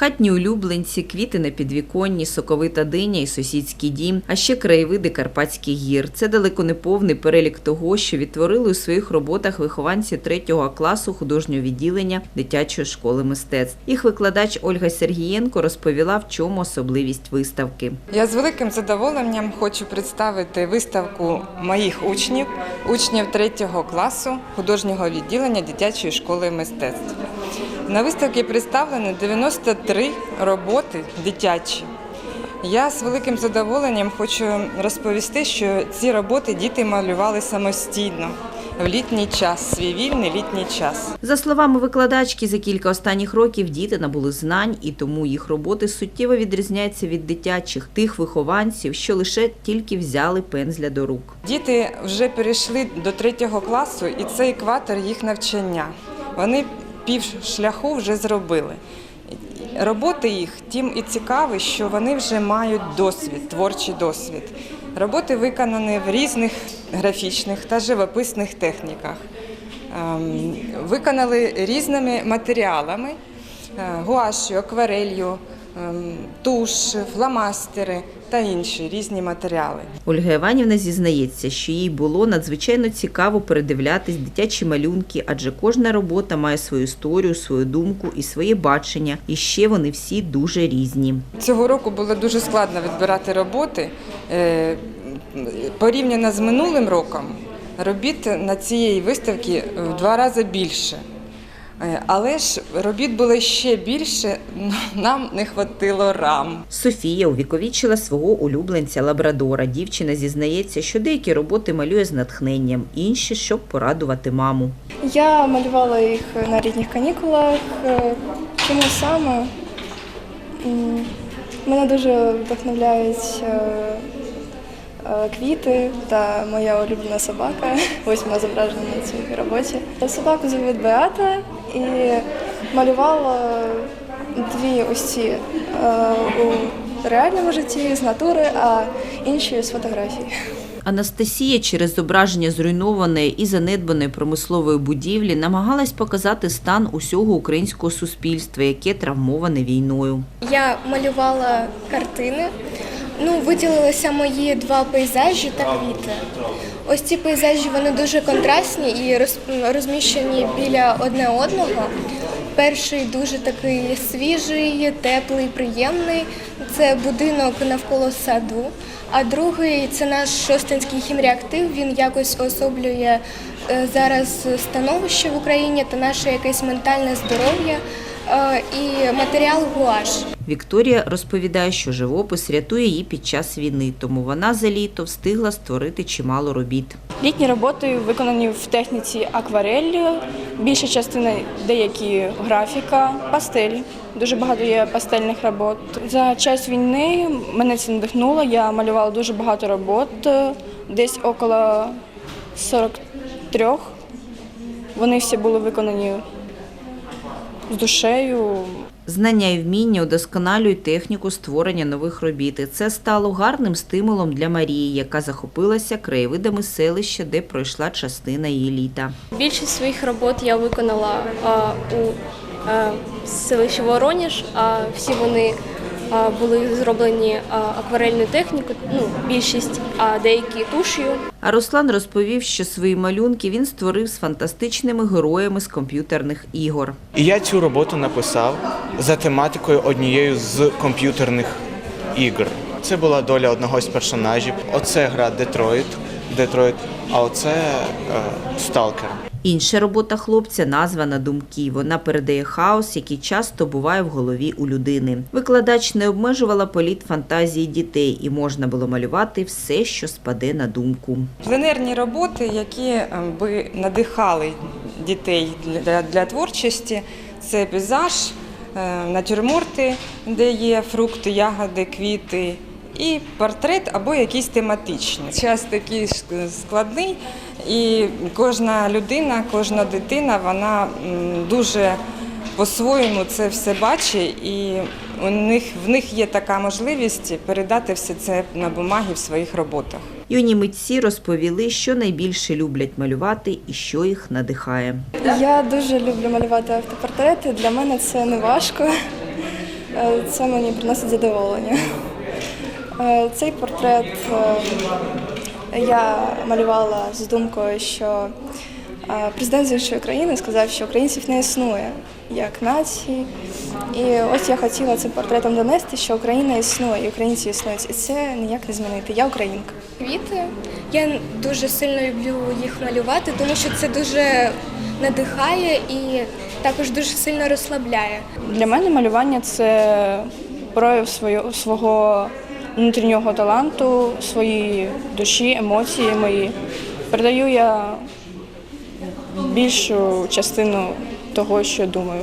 Хатні улюбленці, квіти на підвіконні, соковита диня і сусідський дім, а ще краєвиди Карпатських гір. Це далеко не повний перелік того, що відтворили у своїх роботах вихованці третього класу художнього відділення дитячої школи мистецтв. Їх викладач Ольга Сергієнко розповіла, в чому особливість виставки. Я з великим задоволенням хочу представити виставку моїх учнів, учнів третього класу художнього відділення дитячої школи мистецтв. На виставці представлені 93 роботи дитячі. Я з великим задоволенням хочу розповісти, що ці роботи діти малювали самостійно в літній час, свій вільний літній час. За словами викладачки, за кілька останніх років діти набули знань, і тому їх роботи суттєво відрізняються від дитячих тих вихованців, що лише тільки взяли пензля до рук. Діти вже перейшли до третього класу, і це екватор їх навчання. Вони пів шляху вже зробили. Роботи їх тим і цікаві, що вони вже мають досвід, творчий досвід. Роботи виконані в різних графічних та живописних техніках. Ем, Виконали різними матеріалами гуашю, акварелью, ем, туш, фломастери та інші різні матеріали. Ольга Іванівна зізнається, що їй було надзвичайно цікаво передивлятись дитячі малюнки, адже кожна робота має свою історію, свою думку і своє бачення, і ще вони всі дуже різні. Цього року було дуже складно відбирати роботи. Е, Порівняно з минулим роком, робіт на цій виставці в два рази більше. Е, Але ж робіт було ще більше, нам не хватило рам. Софія увіковічила свого улюбленця Лабрадора. Дівчина зізнається, що деякі роботи малює з натхненням, інші щоб порадувати маму. Я малювала їх на різних канікулах. Е, Чому саме? Мене дуже вдохновляють е, квіти та моя улюблена собака. Ось вона зображена на цій роботі. Собаку звуть Беата і малювала дві ось ці е, у реальному житті з натури, а інші з фотографій. Анастасія через зображення зруйнованої і занедбаної промислової будівлі намагалась показати стан усього українського суспільства, яке травмоване війною. Я малювала картини. Ну, виділилися мої два пейзажі та квіти. Ось ці пейзажі вони дуже контрастні і роз- розміщені біля одне одного. Перший дуже такий свіжий, теплий, приємний. Це будинок навколо саду. А другий це наш шостинський хімреактив. Він якось особлює е, зараз становище в Україні та наше якесь ментальне здоров'я і матеріал гуаш. Вікторія розповідає, що живопис рятує її під час війни, тому вона за літо встигла створити чимало робіт. Літні роботи виконані в техніці акварель, більша частина деякі графіка, пастелі. Дуже багато є пастельних робот. За час війни мене це надихнуло. Я малювала дуже багато робот, десь около 43. Вони всі були виконані з душею, Знання і вміння удосконалюють техніку створення нових робіт. І це стало гарним стимулом для Марії, яка захопилася краєвидами селища, де пройшла частина її літа. Більшість своїх робот я виконала а, у а, селищі Вороніж, а всі вони були зроблені а, акварельною технікою, ну, більшість, а деякі туш'ю. А Руслан розповів, що свої малюнки він створив з фантастичними героями з комп'ютерних ігор. І я цю роботу написав за тематикою однією з комп'ютерних ігор. Це була доля одного з персонажів. Оце гра Детройт, Детройт, а оце е, Сталкер. Інша робота хлопця названа Думки. Вона передає хаос, який часто буває в голові у людини. Викладач не обмежувала політ фантазії дітей, і можна було малювати все, що спаде на думку. Пленерні роботи, які е, би надихали дітей для, для творчості, це пейзаж, е, натюрморти, де є фрукти, ягоди, квіти, і портрет або якісь тематичні. Час такий складний, і кожна людина, кожна дитина, вона дуже по-своєму це все бачить, і у них в них є така можливість передати все це на бумагі в своїх роботах. Юні митці розповіли, що найбільше люблять малювати і що їх надихає. Я дуже люблю малювати автопортрети. Для мене це не важко. Е, Це мені приносить задоволення. Е, Цей портрет е, я малювала з думкою, що е, президент з іншої країни сказав, що українців не існує як нації. І ось я хотіла цим портретом донести, що Україна існує, і українці існують. І це ніяк не змінити. Я українка. Квіти. Я дуже сильно люблю їх малювати, тому що це дуже надихає і також дуже сильно розслабляє. Для мене малювання це прояв свого, свого внутрішнього таланту, свої душі, емоції мої. Передаю я більшу частину того, що думаю.